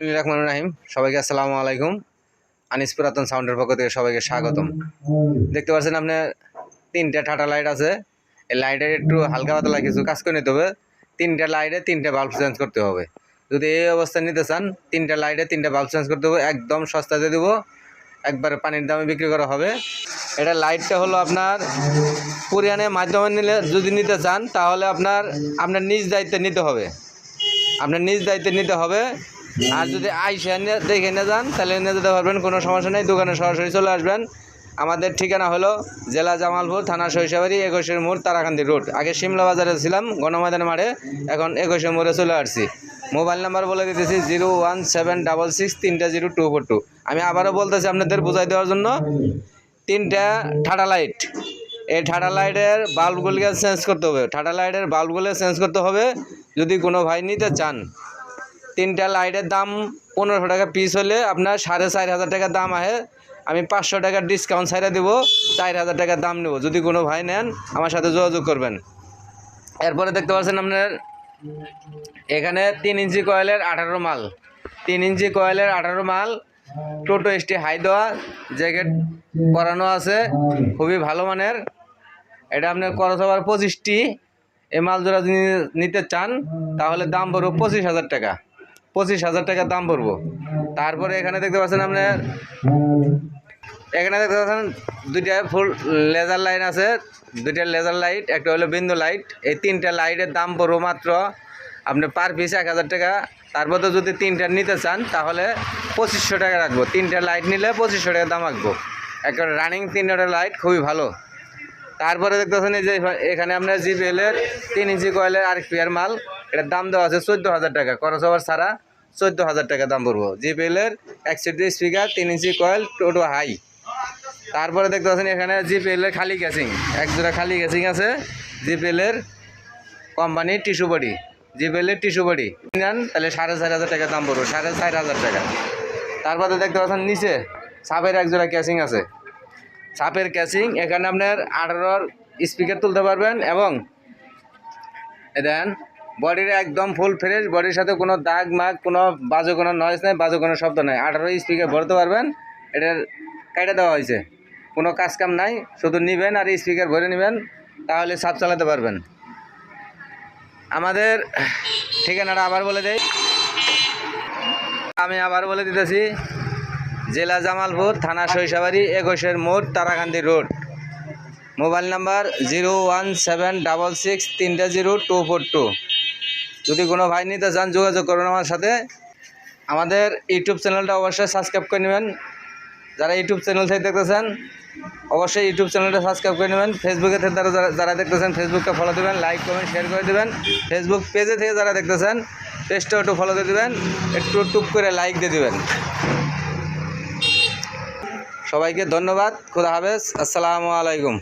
রহমানির রাহিম। সবাইকে আসসালামু আলাইকুম। আনিস পুরাতন সাউন্ডের পক্ষ থেকে সবাইকে স্বাগতম। দেখতে পাচ্ছেন আপনার তিনটা ঠাটা লাইট আছে। এই লাইটের একটু হালকা পাতলা কিছু কাজ করে নিতে হবে। তিনটা লাইটে তিনটা বাল্ব চেঞ্জ করতে হবে। যদি এই অবস্থা নিতে চান, তিনটা লাইটে তিনটা বাল্ব চেঞ্জ করতে হবে। একদম সস্তাতে দেবো। একবারে পানির দামে বিক্রি করা হবে। এটা লাইটটা হলো আপনার পুরিয়ানে মাধ্যমে নিলে যদি নিতে চান, তাহলে আপনার আপনার নিজ দায়িত্বে নিতে হবে। আপনার নিজ দায়িত্বে নিতে হবে। আর যদি আইসা দেখে নিয়ে যান, তাহলে নিয়ে যেতে পারবেন, কোনো সমস্যা নেই। দোকানে সরাসরি চলে আসবেন। আমাদের ঠিকানা হলো জেলা জামালপুর থানা শৈশবাড়ি, একুশের মোড় তারাকান্দি রোড। আগে শিমলা বাজারে ছিলাম গণময়দান মাঠে এখন একুশের মোড়ে চলে আসছি। মোবাইল নাম্বার বলে দিতেছি, zero one seven double six তিনটা জিরো টু ফোর টু। আমি আবারও বলতেছি আপনাদের বোঝাই দেওয়ার জন্য, তিনটা ঠাডা লাইট। এই ঠাডা লাইটের বাল্বগুলিকে চেঞ্জ করতে হবে। ঠাডা লাইটের বাল্বগুলো চেঞ্জ করতে হবে। যদি কোনো ভাই নিতে চান তিনটা লাইটের দাম পনেরোশো টাকা পিস হলে আপনার সাড়ে চার হাজার টাকার দাম আহে। আমি পাঁচশো টাকার ডিসকাউন্ট ছাইড়া দেবো, চার হাজার টাকার দাম নেব। যদি কোনো ভাই নেন, আমার সাথে যোগাযোগ করবেন। এরপরে দেখতে পাচ্ছেন আপনার, এখানে তিন ইঞ্চি কয়েলের আঠারো মাল। তিন ইঞ্চি কয়েলের আঠারো মাল, টোটো এসটি হাই দেওয়া জ্যাকেট করানো আছে, খুবই ভালো মানের। এটা আপনার হবার পঁচিশটি। এই মাল জোড়া যদি নিতে চান, তাহলে দাম পড়ব পঁচিশ হাজার টাকা। পঁচিশ হাজার টাকার দাম পড়ব। তারপরে এখানে দেখতে পাচ্ছেন আপনার, এখানে দেখতে পাচ্ছেন দুইটা ফুল লেজার লাইট আছে, দুইটা লেজার লাইট, একটা হলো বিন্দু লাইট, এই তিনটা লাইটের দাম পড়ব মাত্র আপনি পার পিস এক হাজার টাকা। তারপর তো যদি তিনটা নিতে চান, তাহলে পঁচিশশো টাকা রাখব। তিনটা লাইট নিলে পঁচিশশো টাকা দাম রাখব। একটা রানিং তিনটা লাইট খুবই ভালো। তারপরে দেখতে পাচ্ছেন এই যে এখানে আপনার জিপিএলের তিন ইঞ্চি কয়েলের আরেক পেয়ার মাল। এটার দাম দেওয়া আছে চোদ্দ হাজার টাকা। খরচ হওয়ার ছাড়া চোদ্দ হাজার টাকা দাম পড়ব। জিপিএলের একষট্টি স্পিকার তিন ইঞ্চি কয়েল টোটো হাই তারপরে দেখতে পাচ্ছেন এখানে জিপিএলের খালি গ্যাসিং এক জোড়া খালি গ্যাসিং আছে জিপিএলের কোম্পানি টিস্যু বডি জিপিএলের টিস্যু বডি নেন, তাহলে সাড়ে চার হাজার টাকা দাম পড়ব, সাড়ে চার হাজার টাকা। তারপরে দেখতে পাচ্ছেন নিচে সাপের এক জোড়া ক্যাসিং আছে। সাপের ক্যাসিং এখানে আপনার আঠারোর স্পিকার তুলতে পারবেন এবং দেন বডির একদম ফুল ফ্রেশ, বডির সাথে কোনো দাগ, মাগ, কোনো বাজে কোনো নয়েজ নেই, বাজে কোনো শব্দ নাই। আঠারো স্পিকার ভরতে পারবেন, এটার কেটে দেওয়া হয়েছে। কোনো কাজ কাম নাই, শুধু নেবেন আর স্পিকার ভরে নেবেন, তাহলে সাপ চালাতে পারবেন। আমাদের ঠিকানাটা আবার বলে দেই। আমি আবার বলে দিতেছি, জেলা জামালপুর, থানা শৈশাবাড়ি, একুশের মোড় Tarakandi road. Mobile number zero one seven double six তিনটে জিরো টু ফোর টু। যদি কোনো ভাই নিতে চান, যোগাযোগ করুন আমার সাথে। আমাদের ইউটিউব চ্যানেলটা অবশ্যই সাবস্ক্রাইব করে নেবেন। যারা ইউটিউব চ্যানেল থেকে দেখতেছেন, অবশ্যই ইউটিউব চ্যানেলটা সাবস্ক্রাইব করে নেবেন। ফেসবুকে থেকে যারা যারা- দেখতেছেন ফেসবুকটা ফলো দেবেন লাইক কমেন্ট শেয়ার করে দেবেন। ফেসবুক পেজে থেকে যারা দেখতেছেন পেজটাও একটু ফলো দিয়ে দেবেন, একটু টুক করে লাইক দিয়ে দেবেন। সবাইকে ধন্যবাদ, খুদা হাফেজ, আসসালামু আলাইকুম।